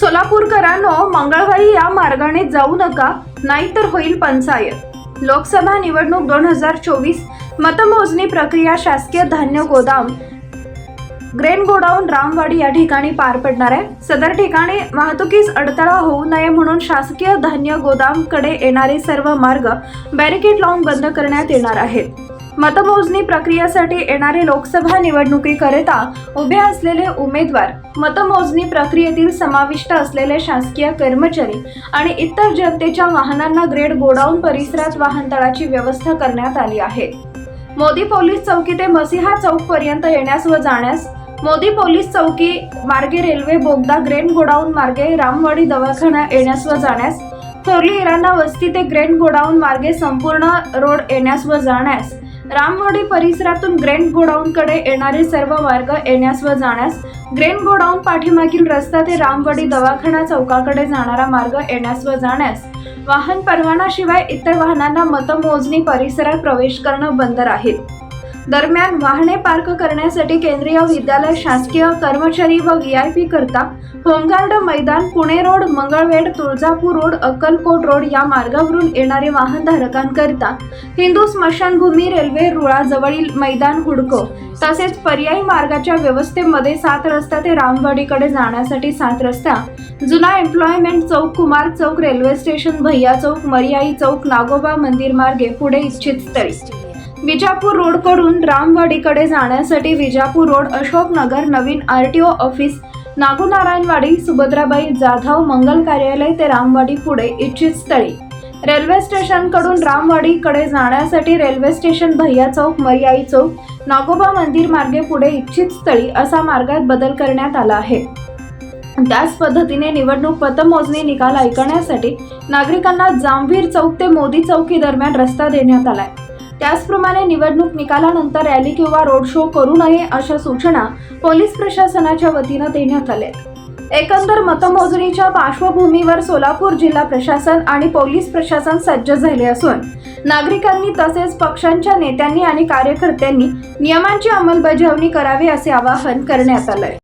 सोलापूरकरांनो मंगळवारी या मार्गाने जाऊ नका नाहीतर होईल पंचायत. लोकसभा निवडणूक दोन हजार चोवीस मतमोजणी प्रक्रिया शासकीय धान्य गोदाम ग्रेन गोडाऊन रामवाडी या ठिकाणी पार पडणार आहे. सदर ठिकाणी वाहतुकीस अडथळा होऊ नये म्हणून शासकीय धान्य गोदामकडे येणारे सर्व मार्ग बॅरिकेड लावून बंद करण्यात येणार आहेत. मतमोजणी प्रक्रियेसाठी येणारे लोकसभा निवडणुकीकरिता उभे असलेले उमेदवार मतमोजणी प्रक्रियेतील समाविष्ट असलेले शासकीय कर्मचारी आणि इतर जनतेच्या वाहनांना ग्रेड गोडाऊन परिसरात वाहनतळाची व्यवस्था करण्यात आली आहे. मोदी पोलीस चौकी ते मसिहा चौक पर्यंत येण्यास व जाण्यास मोदी पोलीस चौकी मार्गे रेल्वे बोगदा ग्रेन गोडाऊन मार्गे रामवाडी दवाखाना येण्यास व जाण्यास थोरली इराणा वस्ती ते ग्रेन गोडाऊन मार्गे संपूर्ण रोड येण्यास व जाण्यास रामवाडी परिसरातून ग्रेन गोडाऊनकडे येणारे सर्व मार्ग येण्यास व जाण्यास ग्रेन गोडाऊन पाठीमागील रस्ता ते रामवाडी दवाखाना चौकाकडे जाणारा मार्ग येण्यास व जाण्यास वाहन परवानाशिवाय इतर वाहनांना मतमोजणी परिसरात प्रवेश करणं बंद राहील. दरम्यान वाहने पार्क करण्यासाठी केंद्रीय विद्यालय शासकीय कर्मचारी व व्ही आय पी करता होमगार्ड मैदान Pune road Mangalvedh Tuljapur road Akkalkot road या मार्गावरून येणारे वाहनधारकांकरिता हिंदू स्मशानभूमी रेल्वे रुळाजवळील मैदान हुडको. तसेच पर्यायी मार्गाच्या व्यवस्थेमध्ये सात रस्ता ते रामवाडीकडे जाण्यासाठी सात रस्ता. जुना एम्प्लॉयमेंट चौक कुमार चौक रेल्वे स्टेशन भैया चौक मरियाई चौक नागोबा मंदिर मार्गे पुढे इच्छित स्थळी. विजापूर रोडकडून रामवाडीकडे जाण्यासाठी विजापूर रोड अशोकनगर नवीन R T O office Nagonarayanwadi Subhadrabai Jadhav Mangal कार्यालय ते रामवाडी पुढे इच्छित स्थळी. रेल्वे स्टेशनकडून रामवाडीकडे जाण्यासाठी रेल्वे स्टेशन भैया चौक मर्याई चौक नागोबा मंदिर मार्गे पुढे इच्छित स्थळी असा मार्गात बदल करण्यात आला आहे. त्याच पद्धतीने निवडणूक पतमोजणी निकाल ऐकण्यासाठी नागरिकांना जांभीर चौक ते मोदी चौकी दरम्यान रस्ता देण्यात आलाय. त्याचप्रमाणे निवडणूक निकालानंतर रॅली किंवा रोड शो करू नये अशा सूचना पोलीस प्रशासनाच्या वतीनं देण्यात आल्या. एकंदर मतमोजणीच्या पार्श्वभूमीवर सोलापूर जिल्हा प्रशासन आणि पोलीस प्रशासन सज्ज झाले असून नागरिकांनी तसेच पक्षांच्या नेत्यांनी आणि कार्यकर्त्यांनी नियमांची अंमलबजावणी करावी असे आवाहन करण्यात आलंय.